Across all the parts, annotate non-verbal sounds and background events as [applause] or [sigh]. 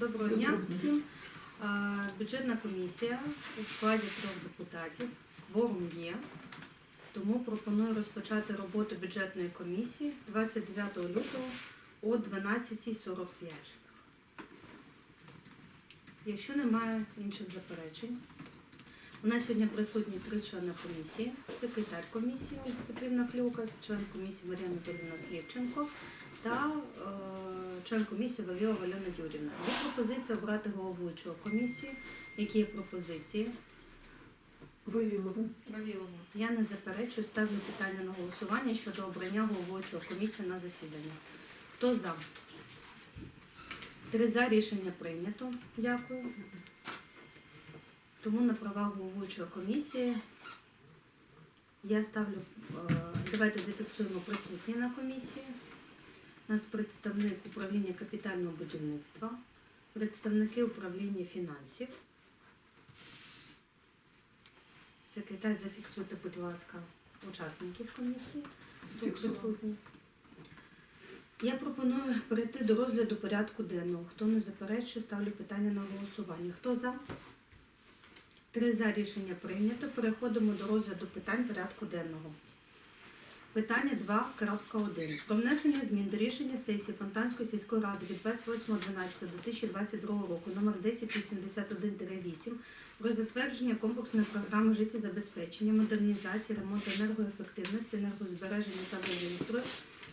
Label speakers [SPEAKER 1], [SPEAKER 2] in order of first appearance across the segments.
[SPEAKER 1] Доброго дня всім. Бюджетна комісія у складі трьох депутатів. Кворум є. Тому пропоную розпочати роботу бюджетної комісії 29 лютого о 12.45. Якщо немає інших заперечень, у нас сьогодні присутні три члени комісії, секретар комісії Петрівна Клюкас, член комісії Мар'яна Анатоліївна Слівченко та е, член комісії Валіова Валена Юрівна. Є пропозиція обрати головуючого комісії. Які є пропозиції?
[SPEAKER 2] Вавілова.
[SPEAKER 3] Вавілова.
[SPEAKER 1] Я не заперечую, ставлю питання на голосування щодо обрання головуючого комісії на засідання. Хто за? Три за рішення прийнято. Дякую. Тому на права головуючої комісії я ставлю, е, давайте зафіксуємо присутні на комісії. У нас представник управління капітального будівництва, представники управління фінансів. Секретар, зафіксуйте, будь ласка, учасників комісії. Я пропоную перейти до розгляду порядку денного. Хто не заперечує, ставлю питання на голосування. Хто за? Три за рішення прийнято. Переходимо до розгляду питань порядку денного. Питання 2.1. Про внесення змін до рішення сесії Фонтанської сільської ради від 28.12.2022 року номер 1081-8 про затвердження комплексної програми життєзабезпечення, модернізації, ремонту енергоефективності, енергозбереження та благоустрою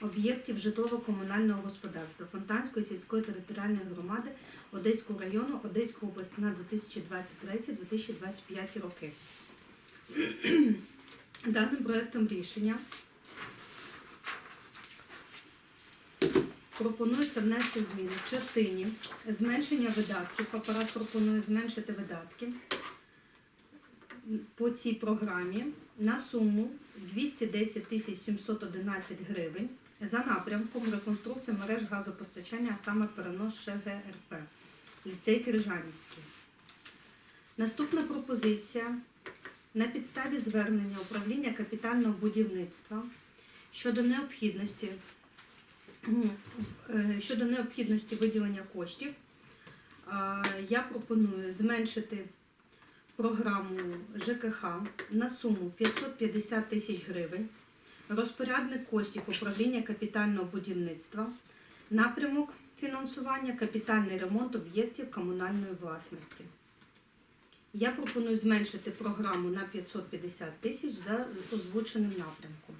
[SPEAKER 1] об'єктів житлово-комунального господарства Фонтанської сільської територіальної громади Одеського району Одеської області на 2023-2025 роки. [clears throat] Даним проектом рішення пропонується внести зміни в частині зменшення видатків. Апарат пропонує зменшити видатки по цій програмі на суму 210 тисяч 711 гривень за напрямком реконструкції мереж газопостачання, а саме перенос ШГРП, ліцей Крижанівський. Наступна пропозиція на підставі звернення управління капітального будівництва щодо необхідності щодо необхідності виділення коштів. е, Я пропоную зменшити програму ЖКХ на суму 550 тисяч гривень. Розпорядник коштів управління капітального будівництва, напрямок фінансування, капітальний ремонт об'єктів комунальної власності. Я пропоную зменшити програму на 550 тисяч за озвученим напрямком.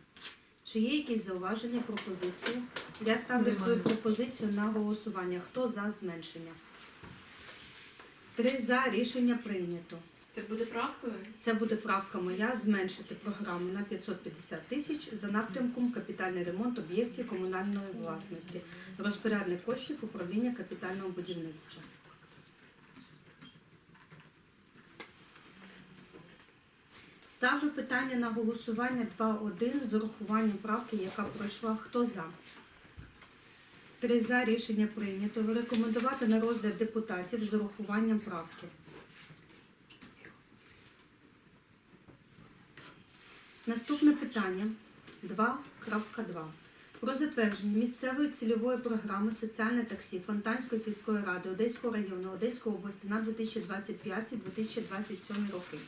[SPEAKER 1] Чи є якісь зауваження, пропозиції? Я ставлю
[SPEAKER 2] Немає.
[SPEAKER 1] свою пропозицію на голосування. Хто за зменшення? Три за рішення прийнято.
[SPEAKER 3] Це буде правкою?
[SPEAKER 1] Це буде правка моя зменшити програму на 550 тисяч за напрямком капітальний ремонт об'єктів комунальної власності. Розпорядник коштів управління капітального будівництва. Ставлю питання на голосування 2.1 з урахуванням правки, яка пройшла. Хто за? Три за рішення прийнято. Рекомендувати на розгляд депутатів з урахуванням правки. Наступне питання 2.2. Про затвердження місцевої цільової програми соціальне таксі Фонтанської сільської ради Одеського району Одеської області на 2025-2027 роки.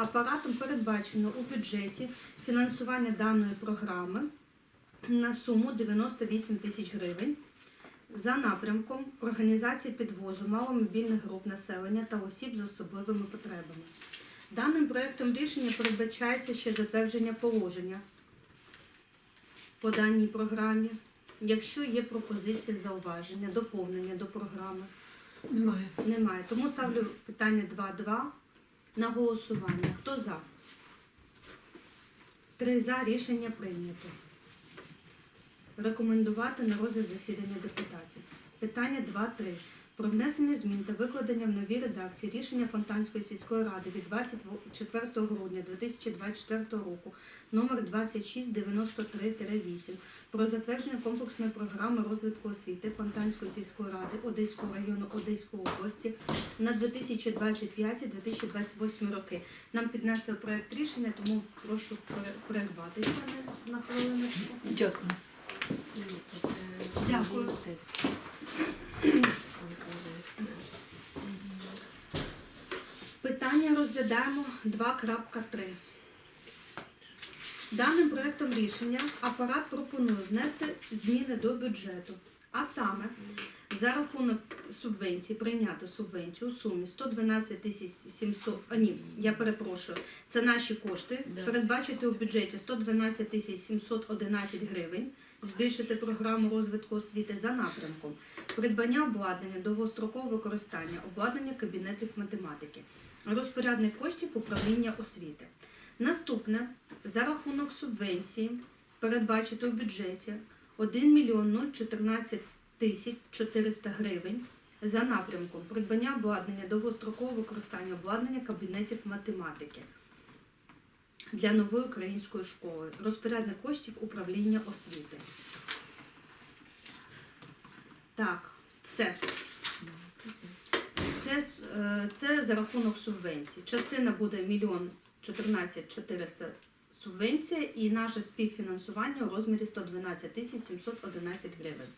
[SPEAKER 1] Апаратом передбачено у бюджеті фінансування даної програми на суму 98 тисяч гривень за напрямком організації підвозу маломобільних груп населення та осіб з особливими потребами. Даним проектом рішення передбачається ще затвердження положення по даній програмі. Якщо є пропозиції, зауваження, доповнення до програми,
[SPEAKER 2] Немає.
[SPEAKER 1] немає. Тому ставлю питання 2.2 на голосування. Хто за? Три за рішення прийнято. Рекомендувати на розгляд засідання депутатів. Питання 2.3. Про внесення змін та викладення в новій редакції рішення Фонтанської сільської ради від 24 грудня 2024 року номер 2693-8 про затвердження комплексної програми розвитку освіти Фонтанської сільської ради Одеського району Одеської області на 2025-2028 роки. Нам піднесли проект рішення, тому прошу пере- перерватися на- на хвилиночку.
[SPEAKER 2] Дякую.
[SPEAKER 1] Дякую. Питання розглядаємо 2.3. Даним проектом рішення апарат пропонує внести зміни до бюджету, а саме за рахунок субвенції прийняти субвенцію у сумі 112 тисяч 700, а ні, я перепрошую, це наші кошти, передбачити у бюджеті 112 тисяч 711 гривень, збільшити програму розвитку освіти за напрямком, придбання обладнання довгострокового використання, обладнання кабінетів математики, розпорядник коштів управління освіти. Наступне за рахунок субвенції передбачити у бюджеті 1 мільйон 014 тисяч 400 гривень за напрямком придбання обладнання довгострокового використання обладнання кабінетів математики для нової української школи, розпорядник коштів управління освіти. Так, все. Це, е, це за рахунок субвенцій. Частина буде мільйон 14 400 субвенція і наше співфінансування у розмірі 112 тисяч 711 гривень.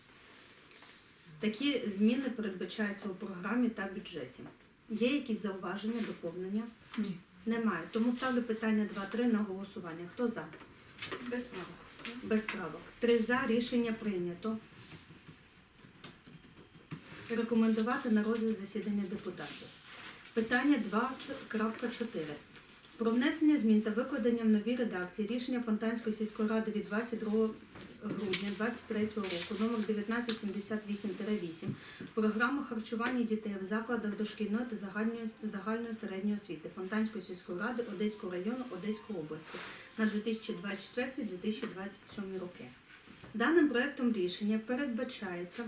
[SPEAKER 1] Такі зміни передбачаються у програмі та бюджеті. Є якісь зауваження, доповнення?
[SPEAKER 2] Ні.
[SPEAKER 1] Немає. Тому ставлю питання 2-3 на голосування. Хто за?
[SPEAKER 2] Без права.
[SPEAKER 1] Без правок. Три за рішення прийнято. Рекомендувати на розгляд засідання депутатів. Питання 2.4. Про внесення змін та викладення в новій редакції рішення Фонтанської сільської ради від 22 грудня 2023 року номер 1978-8 програма харчування дітей в закладах дошкільної та загальної, загальної середньої освіти Фонтанської сільської ради Одеського району Одеської області на 2024-2027 роки. Даним проектом рішення передбачається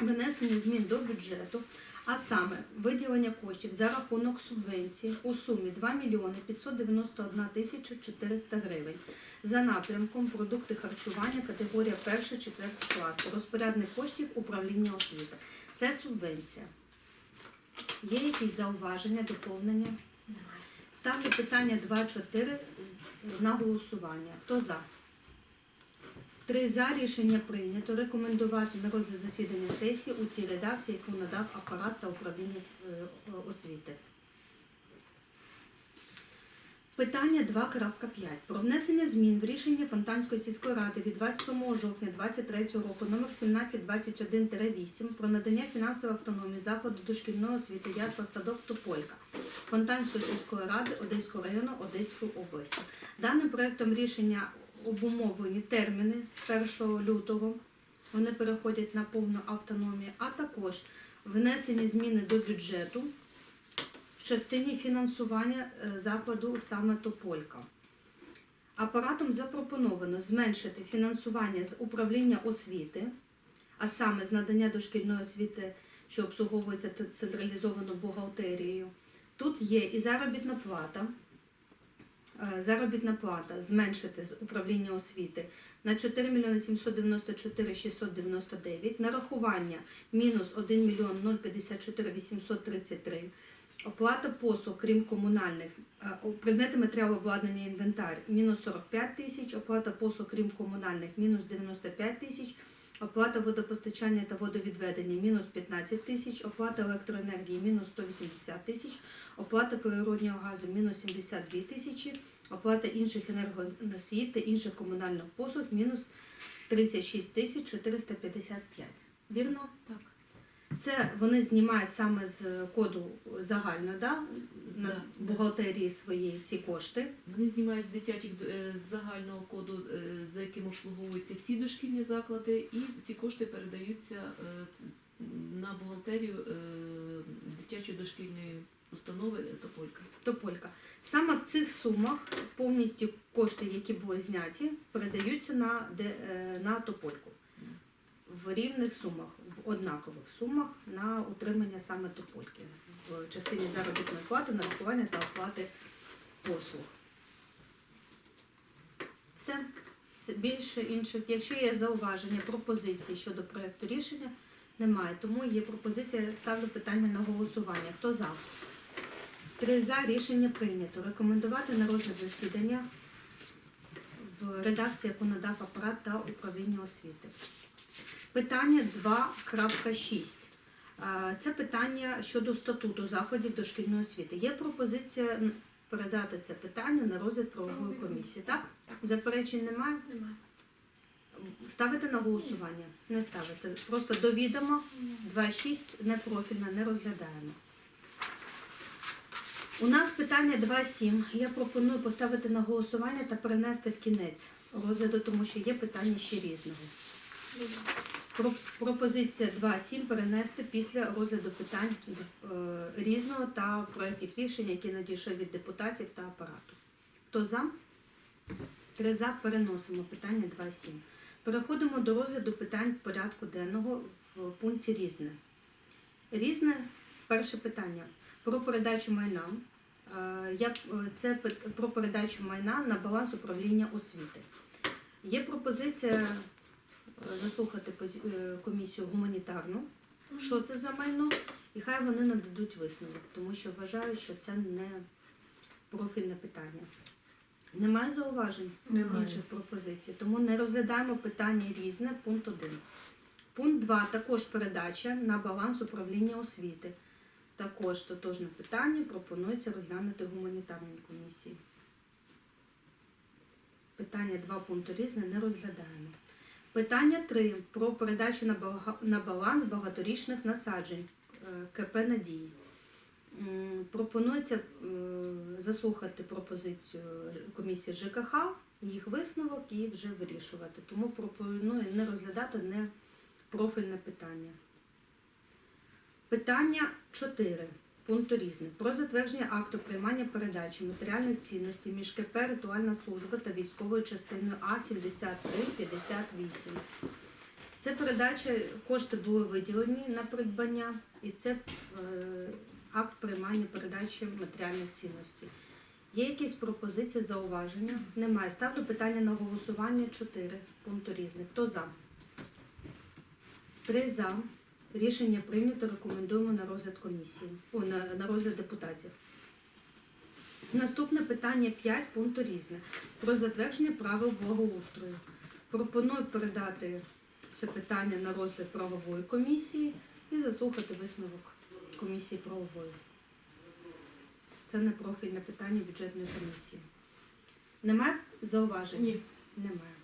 [SPEAKER 1] винесення змін до бюджету, а саме виділення коштів за рахунок субвенції у сумі 2 мільйони 591 тисяча 400 гривень за напрямком продукти харчування категорія 1-4 класу, розпорядник коштів управління освіти. Це субвенція. Є якісь зауваження, доповнення? Ставлю питання 2-4 на голосування. Хто за? Три за рішення прийнято. Рекомендувати на розгляд засідання сесії у тій редакції, яку надав апарат та управління е, освіти. Питання 2.5. Про внесення змін в рішення Фонтанської сільської ради від 27 жовтня 2023 року номер 1721-8 про надання фінансової автономії закладу дошкільної освіти ясла садок Тополька Фонтанської сільської ради Одеського району Одеської області. Даним проектом рішення обумовлені терміни з 1 лютого. Вони переходять на повну автономію, а також внесені зміни до бюджету в частині фінансування е, закладу саме Тополька. Апаратом запропоновано зменшити фінансування з управління освіти, а саме з надання дошкільної освіти, що обслуговується централізованою бухгалтерією. Тут є і заробітна плата. Е, Заробітна плата зменшити з управління освіти на 4 мільйони 794 699, нарахування мінус 1 мільйон 054 833, оплата послуг, крім комунальних, е, предмети матеріалу обладнання інвентар мінус 45 тисяч, оплата послуг, крім комунальних, мінус 95 тисяч, оплата водопостачання та водовідведення мінус 15 тисяч, оплата електроенергії мінус 180 тисяч, оплата природнього газу мінус 72 тисячі, оплата інших енергоносіїв та інших комунальних послуг мінус 36 тисяч 455. Вірно?
[SPEAKER 2] Так.
[SPEAKER 1] Це вони знімають саме з коду загально, да? на
[SPEAKER 2] Да, да.
[SPEAKER 1] бухгалтерії своєї ці кошти.
[SPEAKER 2] Вони знімають з дитячих е, з загального коду, е, за яким обслуговуються всі дошкільні заклади, і ці кошти передаються е, на бухгалтерію е, дитячої дошкільної установи Тополька.
[SPEAKER 1] Тополька. Саме в цих сумах повністю кошти, які були зняті, передаються на, де, е, на Топольку. В рівних сумах, однакових сумах на утримання саме Топольки. В частині заробітної плати, нарахування та оплати послуг. Все. Більше інших. Якщо є зауваження, пропозиції щодо проекту рішення, немає. Тому є пропозиція, ставлю питання на голосування. Хто за? Три за рішення прийнято. Рекомендувати на розгляд засідання в редакції, яку надав апарат та управління освіти. Питання 2.6. Це питання щодо статуту заходів дошкільної освіти. Є пропозиція передати це питання на розгляд правової комісії. Так? Заперечень немає?
[SPEAKER 2] Немає.
[SPEAKER 1] Ставити на голосування? Не ставити. Просто до відома 2.6 непрофільно не розглядаємо. У нас питання 2.7. Я пропоную поставити на голосування та перенести в кінець розгляду, тому що є питання ще різного. Пропозиція 2.7 перенести після розгляду питань е, різного та проєктів рішень, які надійшли від депутатів та апарату. Хто за? Три за переносимо питання 2.7. Переходимо до розгляду питань порядку денного в пункті різне. Різне перше питання про передачу майна. Е, е, це про передачу майна на баланс управління освіти. Є пропозиція заслухати е, комісію гуманітарну, що це за майно, і хай вони нададуть висновок, тому що вважають, що це не профільне питання. Немає зауважень
[SPEAKER 3] Немає.
[SPEAKER 1] інших пропозицій, тому не розглядаємо питання різне, пункт 1. Пункт 2. Також передача на баланс управління освіти. Також тотожне питання пропонується розглянути гуманітарній комісії. Питання 2 пункту різне не розглядаємо. Питання 3 про передачу на баланс багаторічних насаджень е, КП Надії. Пропонується е, заслухати пропозицію комісії ЖКХ, їх висновок і вже вирішувати. Тому пропоную не розглядати не профільне питання. Питання 4. Пункту різне. Про затвердження акту приймання передачі матеріальних цінностей між КП Ритуальна служба та військовою частиною А 7358. Це передача, кошти були виділені на придбання, і це е, акт приймання передачі матеріальних цінностей. Є якісь пропозиції, зауваження? Немає. Ставлю питання на голосування 4 пункту різних. Хто за? Три за. Рішення прийнято. Рекомендуємо на розгляд комісії. О, на, на розгляд депутатів. Наступне питання 5 пункту різне. Про затвердження правил благоустрою. Пропоную передати це питання на розгляд правової комісії і заслухати висновок комісії правової. Це не профільне питання бюджетної комісії. Немає зауважень?
[SPEAKER 2] Ні.
[SPEAKER 1] Немає.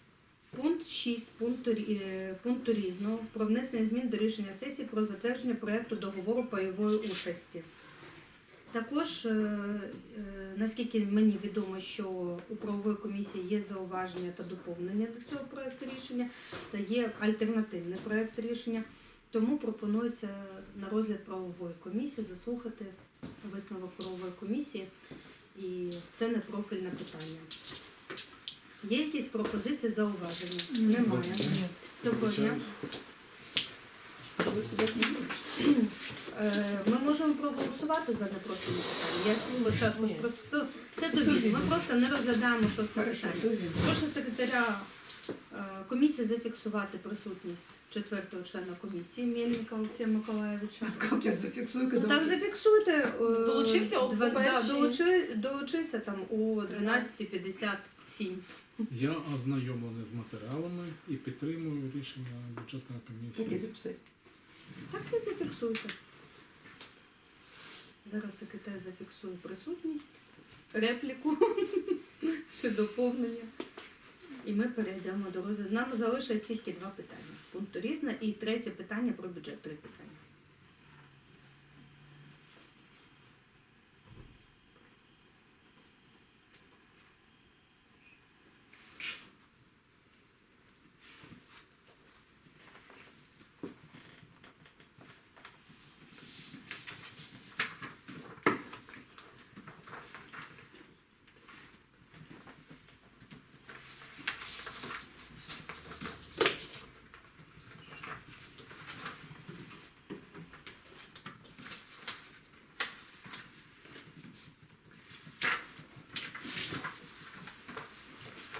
[SPEAKER 1] Пункт 6 пункту, е, пункту різного про внесення змін до рішення сесії про затвердження проєкту договору пайової участі. Також, е, е, наскільки мені відомо, що у правової комісії є зауваження та доповнення до цього проєкту рішення, та є альтернативний проєкт рішення, тому пропонується на розгляд правової комісії заслухати висновок правової комісії, і це не профільне питання. Є якісь пропозиції, зауваження? Немає. Доброго. Е, Ми можемо проголосувати за непрофільне питання. Я спочатку просто це довідно. Ми просто не розглядаємо шосте
[SPEAKER 3] з
[SPEAKER 1] питання. Прошу секретаря е, комісії зафіксувати присутність четвертого члена комісії Мельника Олексія Миколаєвича.
[SPEAKER 3] Как я зафиксую,
[SPEAKER 1] Ну так зафіксуйте. е,
[SPEAKER 2] Долучився
[SPEAKER 1] два- да, долучи- долучився там о 12.57.
[SPEAKER 4] Я ознайомлений з матеріалами і підтримую рішення бюджетної
[SPEAKER 3] Как я
[SPEAKER 4] комісії.
[SPEAKER 3] записать?
[SPEAKER 1] Так і зафіксуйте. Зараз секретар зафіксує присутність, репліку [laughs] чи доповнення. І ми перейдемо до розгляду. Нам залишилось тільки два питання. Пункту різне і третє питання про бюджет. Три питання.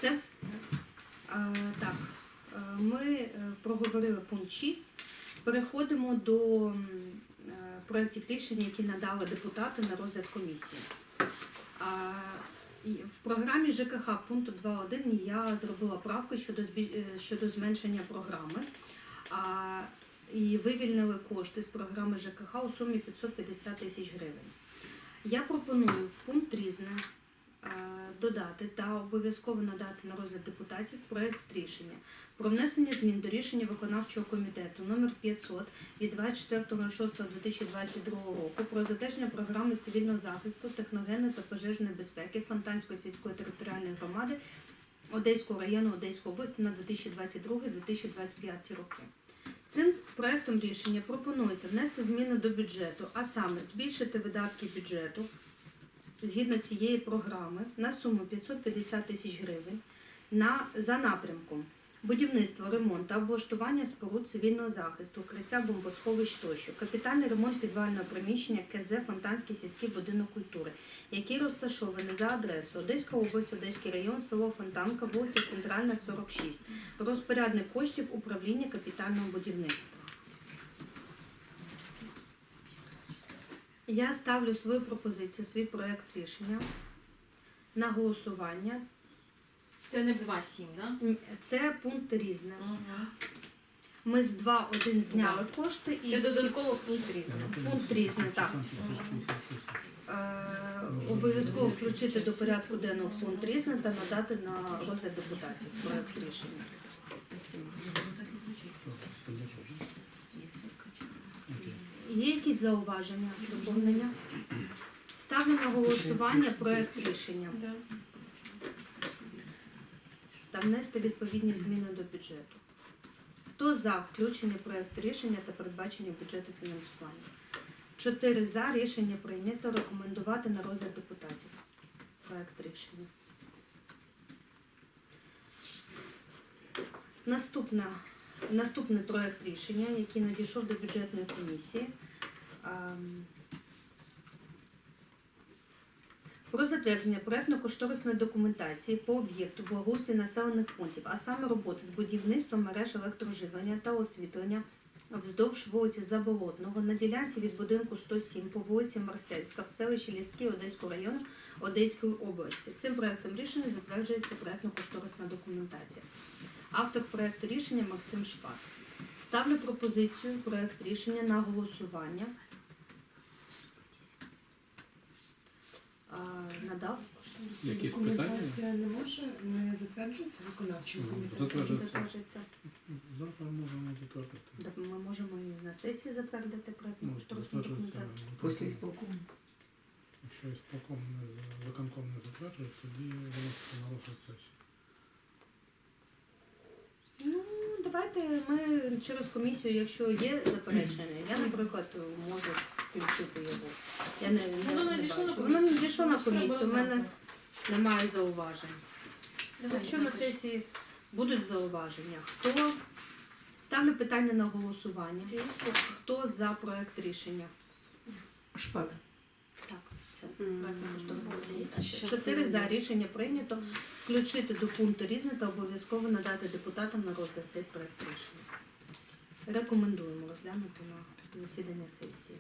[SPEAKER 1] Все? А, так, е, ми е, проговорили пункт 6. Переходимо до е, проєктів рішення, які надали депутати на розгляд комісії. В програмі ЖКХ пункту 2.1 я зробила правку щодо, е, щодо зменшення програми. А і вивільнили кошти з програми ЖКХ у сумі 550 тисяч гривень. Я пропоную в пункт різне е, додати та обов'язково надати на розгляд депутатів проект рішення про внесення змін до рішення виконавчого комітету номер 500 від 24.06.2022 року про затвердження програми цивільного захисту, техногенної та пожежної безпеки Фонтанської сільської територіальної громади Одеського району Одеської області на 2022-2025 роки. Цим проектом рішення пропонується внести зміни до бюджету, а саме збільшити видатки бюджету згідно цієї програми на суму 550 тисяч гривень на, за напрямком будівництво, ремонт та облаштування споруд цивільного захисту, укриття бомбосховищ тощо, капітальний ремонт підвального приміщення КЗ Фонтанський сільський будинок культури, який розташований за адресою Одеська область, Одеський район, село Фонтанка, вулиця Центральна, 46. Розпорядник коштів управління капітального будівництва. Я ставлю свою пропозицію, свій проект рішення на голосування.
[SPEAKER 3] Це не 2,7, да?
[SPEAKER 1] Це пункт різне.
[SPEAKER 3] Угу.
[SPEAKER 1] Ми з 2.1 зняли кошти і
[SPEAKER 3] Це додатково пункт різне.
[SPEAKER 1] Пункт різне, так. е, обов'язково включити до порядку денного пункт різне та надати на розгляд депутатів проект рішення. Є якісь зауваження, доповнення? Ставлю на голосування проект рішення
[SPEAKER 3] Да.
[SPEAKER 1] та внести відповідні зміни до бюджету. Хто за включення проекту рішення та передбачення бюджету фінансування? Чотири за рішення прийнято рекомендувати на розгляд депутатів. Проект рішення. Наступна, наступний проект рішення, який надійшов до бюджетної комісії. ем, про затвердження проектно-кошторисної документації по об'єкту благоустрій населених пунктів, а саме роботи з будівництва мереж електроживлення та освітлення вздовж вулиці Заболотного на ділянці від будинку 107 по вулиці Марсельська в селищі Ліський Одеського району Одеської області. Цим проектом рішення затверджується проектно-кошторисна документація. Автор проекту рішення Максим Шпак. Ставлю пропозицію проект рішення на голосування. А, надав
[SPEAKER 4] Якісь питання?
[SPEAKER 5] Документація не може не затверджується виконавчим
[SPEAKER 4] Ну,
[SPEAKER 5] комітетом.
[SPEAKER 4] затверджується. Завтра можемо затвердити.
[SPEAKER 1] Так, Ми можемо і на сесії затвердити проект
[SPEAKER 4] Ну,
[SPEAKER 1] кошторисну
[SPEAKER 4] затверджується
[SPEAKER 1] документацію.
[SPEAKER 5] Після ісполкому.
[SPEAKER 4] Якщо ісполком не виконком не затверджує, тоді виноситься на розгляд сесії.
[SPEAKER 1] Ну, давайте ми через комісію, якщо є заперечення, я, наприклад, можу включити його. Я не, не,
[SPEAKER 3] Воно
[SPEAKER 1] не
[SPEAKER 3] надійшло на
[SPEAKER 1] бачу.
[SPEAKER 3] комісію.
[SPEAKER 1] Воно надійшло на
[SPEAKER 3] Треба
[SPEAKER 1] комісію, у мене
[SPEAKER 3] розглянути.
[SPEAKER 1] немає зауважень.
[SPEAKER 3] Давай,
[SPEAKER 1] Якщо на сесії будуть зауваження, хто ставлю питання на голосування.
[SPEAKER 3] Чи є спосіб?
[SPEAKER 1] Хто за проект рішення?
[SPEAKER 5] Шпак.
[SPEAKER 1] Так,
[SPEAKER 3] щас
[SPEAKER 1] Чотири за рішення прийнято. Включити до пункту різне та обов'язково надати депутатам на розгляд цей проект рішення. Рекомендуємо розглянути на засідання сесії.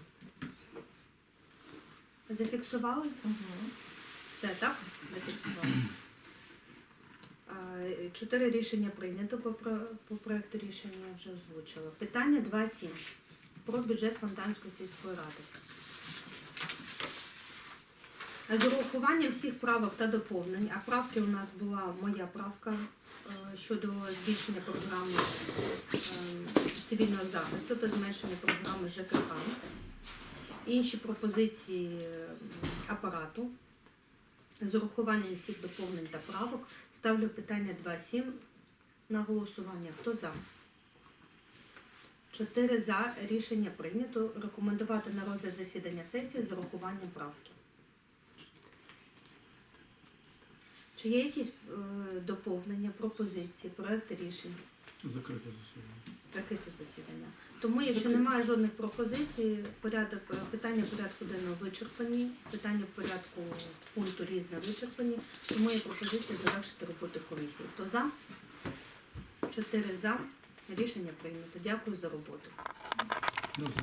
[SPEAKER 1] Зафіксували? Все, так? Зафіксували. Чотири рішення прийнято по, по проекту рішення я вже озвучила. Питання 2.7 про бюджет Фонтанської сільської ради. З урахуванням всіх правок та доповнень, а правки у нас була моя правка е, щодо збільшення програми е, цивільного захисту та зменшення програми ЖКХ. Інші пропозиції апарату. З урахуванням всіх доповнень та правок ставлю питання 2.7 на голосування. Хто за? Чотири за рішення прийнято. Рекомендувати на розгляд засідання сесії з урахуванням правки. Чи є якісь е, доповнення, пропозиції, проекти рішень?
[SPEAKER 4] Закрите засідання.
[SPEAKER 1] Закрите засідання. Тому, якщо
[SPEAKER 5] Закрите.
[SPEAKER 1] немає жодних пропозицій, порядок е, питання порядку денного вичерпані, питання порядку пункту різне вичерпані. Тому є пропозиція завершити роботу комісії. Хто за? Чотири за. Рішення прийнято. Дякую за роботу.
[SPEAKER 4] Ну,